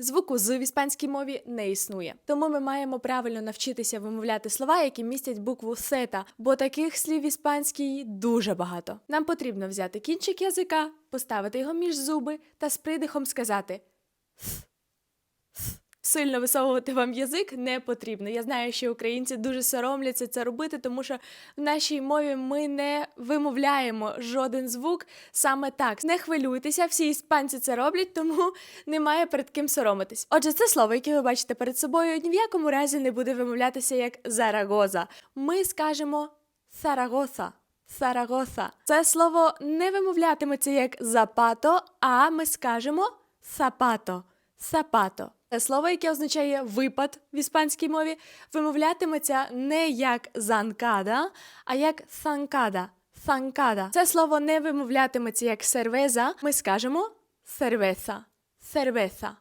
Звуку з в іспанській мові не існує. Тому ми маємо правильно навчитися вимовляти слова, які містять букву сета, бо таких слів в іспанській дуже багато. Нам потрібно взяти кінчик язика, поставити його між зуби та з придихом сказати Сильно висовувати вам язик не потрібно. Я знаю, що українці дуже соромляться це робити, тому що в нашій мові ми не вимовляємо жоден звук саме так. Не хвилюйтеся, всі іспанці це роблять, тому немає перед ким соромитись. Отже, це слово, яке ви бачите перед собою, ні в якому разі не буде вимовлятися як Зарагоза. Ми скажемо Сарагоса. Сарагоса. Це слово не вимовлятиметься як запато, а ми скажемо сапато. Сапато. Це слово, яке означає випад в іспанській мові, вимовлятиметься не як занкада, а як санкада. Санкада. Це слово не вимовлятиметься як сервеза. Ми скажемо сервеса. Сервеса.